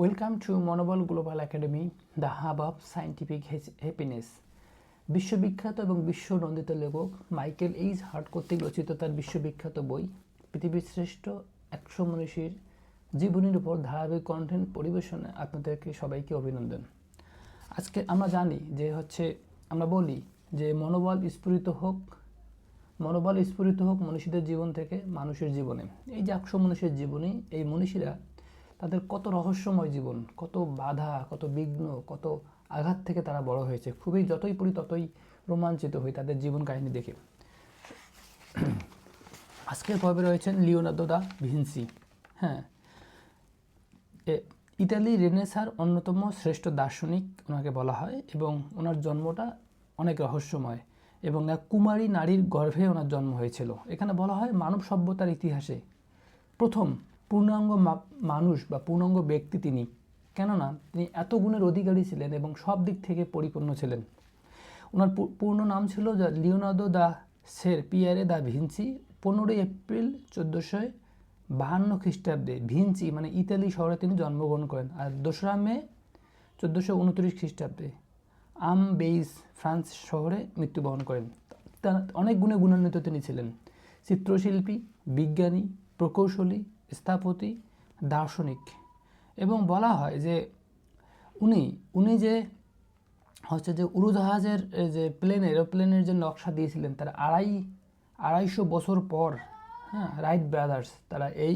Welcome to Manobal global academy the hub of scientific happiness বিশ্ববিখ্যাত এবং বিশ্বনন্দিত লেখক Michael H heart কর্তৃক রচিত তার বিশ্ববিখ্যাত বই, পৃথিবীর শ্রেষ্ঠ একশো মনীষীর জীবনীর উপর ধারাবাহিক কন্টেন্ট পরিবেশনে আপনাদেরকে সবাইকে অভিনন্দন। আজকে আমরা জানি যে হচ্ছে, আমরা বলি যে মনোবল স্ফুরিত হোক, মনোবল স্ফুরিত হোক মনীষীদের জীবন থেকে মানুষের জীবনে। এই যে একশো মনীষীর জীবনী, এই মনীষীরা তাদের কত রহস্যময় জীবন, কত বাধা, কত বিঘ্ন, কত আঘাত থেকে তারা বড় হয়েছে। খুবই যতই পড়ি ততই রোমাঞ্চিত হই তাদের জীবন কাহিনী দেখে। আজকের পর্বে রয়েছেন লিওনার্দো দা ভিনসি। হ্যাঁ। ইতালি রেনেসার অন্যতম শ্রেষ্ঠ দার্শনিক ওনাকে বলা হয় এবং ওনার জন্মটা অনেক রহস্যময় এবং এক কুমারী নারীর গর্ভে ওনার জন্ম হয়েছিল। এখানে বলা হয় মানব সভ্যতার ইতিহাসে প্রথম পূর্ণাঙ্গ মানুষ বা পূর্ণাঙ্গ ব্যক্তি তিনি। কেননা তিনি এত গুণের অধিকারী ছিলেন এবং সব দিক থেকে পরিপূর্ণ ছিলেন। ওনার পূর্ণ নাম ছিল লিওনার্দো দা সের পিয়ারে দা ভিনসি পনেরোই এপ্রিল চোদ্দোশো বাহান্ন খ্রিস্টাব্দে ভিনসি মানে ইতালি শহরে তিনি জন্মগ্রহণ করেন। আর দোসরা মে চোদ্দোশো উনত্রিশ খ্রিস্টাব্দে আম বেইস ফ্রান্স শহরে মৃত্যুবরণ করেন। অনেক গুণে গুণান্বিত তিনি ছিলেন। চিত্রশিল্পী, বিজ্ঞানী, প্রকৌশলী স্থপতি দার্শনিক। এবং বলা হয় যে উনি উনি যে হচ্ছে যে উড়োজাহাজের যে প্লেন এরোপ্লেনের যে নকশা দিয়েছিলেন, তার আড়াই, আড়াইশো বছর পর হ্যাঁ রাইট ব্রাদার্স তারা এই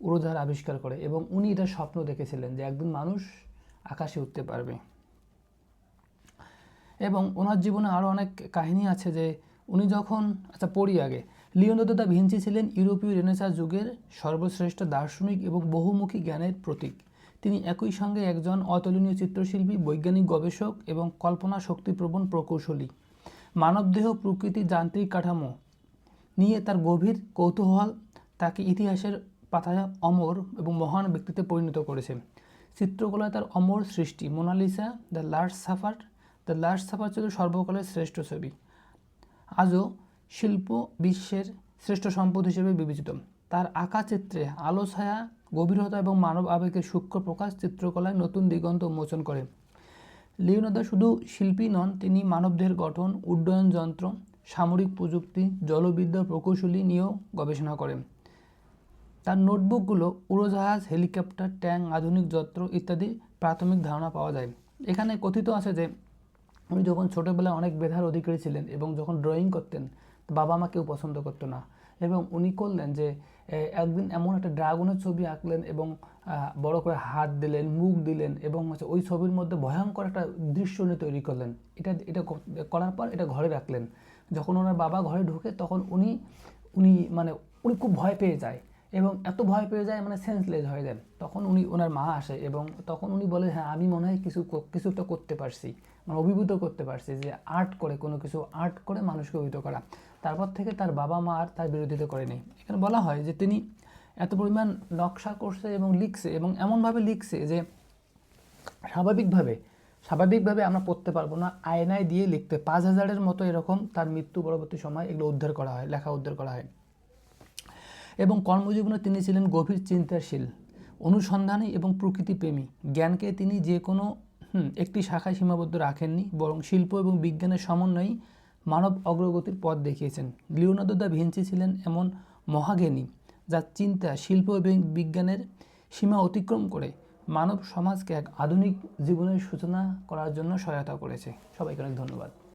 উড়োজাহাজ আবিষ্কার করে এবং উনি এটা স্বপ্ন দেখেছিলেন যে একদিন মানুষ আকাশে উঠতে পারবে। এবং ওনার জীবনে আরও অনেক কাহিনী আছে যে উনি যখন আচ্ছা পড়ি আগে লিওনার্দো দা ভিঞ্চি ছিলেন ইউরোপীয় রেনেসাঁ যুগের সর্বশ্রেষ্ঠ দার্শনিক এবং বহুমুখী জ্ঞানের প্রতীক। তিনি একই সঙ্গে একজন অতুলনীয় চিত্রশিল্পী, বৈজ্ঞানিক গবেষক এবং কল্পনা শক্তিপ্রবণ প্রকৌশলী। মানবদেহ, প্রকৃতি, যান্ত্রিক কাঠামো নিয়ে তার গভীর কৌতূহল তাকে ইতিহাসের পাতায় অমর এবং মহান ব্যক্তিতে পরিণত করেছে। চিত্রকলায় তার অমর সৃষ্টি, Mona Lisa, the last supper. The last supper ছিল সর্বকালের শ্রেষ্ঠ ছবি। আজও শিল্প বিশ্বের শ্রেষ্ঠ সম্পদ হিসেবে বিবেচিত। তার আঁকা চিত্রে আলো, ছায়া, গভীরতা এবং মানব আবেগের সূক্ষ্ম প্রকাশ চিত্রকলায় নতুন দিগন্ত উন্মোচন করে। লিওনার্দো শুধু শিল্পী নন, তিনি মানবদের গঠন, উড্ডয়ন যন্ত্র, সামরিক প্রযুক্তি, জলবিদ্যা প্রকৌশলী নিয়েও গবেষণা করেন। তার নোটবুকগুলো উড়োজাহাজ, হেলিকপ্টার, ট্যাঙ্ক, আধুনিক যন্ত্র ইত্যাদি প্রাথমিক ধারণা পাওয়া যায়। এখানে কথিত আছে যে, উনি যখন ছোটোবেলায় অনেক বেধার অধিকারী ছিলেন এবং যখন ড্রয়িং করতেন বাবা মা কেউ পছন্দ করতো না। এবং উনি করলেন যে একদিন এমন একটা ড্রাগনের ছবি আঁকলেন এবং বড় করে হাত দিলেন, মুখ দিলেন এবং হচ্ছে ওই ছবির মধ্যে ভয়ঙ্কর একটা দৃশ্য উনি তৈরি করলেন। এটা এটা করার পর এটা ঘরে রাখলেন। যখন ওনার বাবা ঘরে ঢুকে তখন উনি উনি মানে উনি খুব ভয় পেয়ে যায়। এবং এত ভয় পেয়ে যায় মানে সেন্সলেস হয়ে যান তখন উনি, ওনার মা আসে এবং তখন উনি বলে হ্যাঁ আমি মনে হয় কিছু কিছু একটা করতে পারছি। মানে অভিভূত করতে পারছি যে, আর্ট করে, কোনো কিছু আর্ট করে মানুষকে অভিভূত করা। তারপর থেকে তার বাবা মা আর তার বিরোধিতা করেনি। এখানে বলা হয় যে, তিনি এত পরিমাণ নকশা করছে এবং লিখছে এবং এমনভাবে লিখছে যে, স্বাভাবিকভাবে স্বাভাবিকভাবে আমরা পড়তে পারব না, আয়নায় দিয়ে লিখতে। পাঁচ হাজারের মতো এরকম তার মৃত্যু পরবর্তী সময় এগুলো উদ্ধার করা হয়, লেখা উদ্ধার করা হয়। এবং কর্মজীবনে তিনি ছিলেন গভীর চিন্তাশীল, অনুসন্ধানী এবং প্রকৃতিপ্রেমী। জ্ঞানকে তিনি যে কোনো একটি শাখায় সীমাবদ্ধ রাখেননি, বরং শিল্প এবং বিজ্ঞানের সমন্বয়েই মানব অগ্রগতির পথ দেখিয়েছেন। লিওনার্দো দা ভিঞ্চি ছিলেন এমন মহাজ্ঞানী যার চিন্তা, শিল্প এবং বিজ্ঞানের সীমা অতিক্রম করে মানব সমাজকে এক আধুনিক জীবনের সূচনা করার জন্য সহায়তা করেছে। সবাইকে অনেক ধন্যবাদ।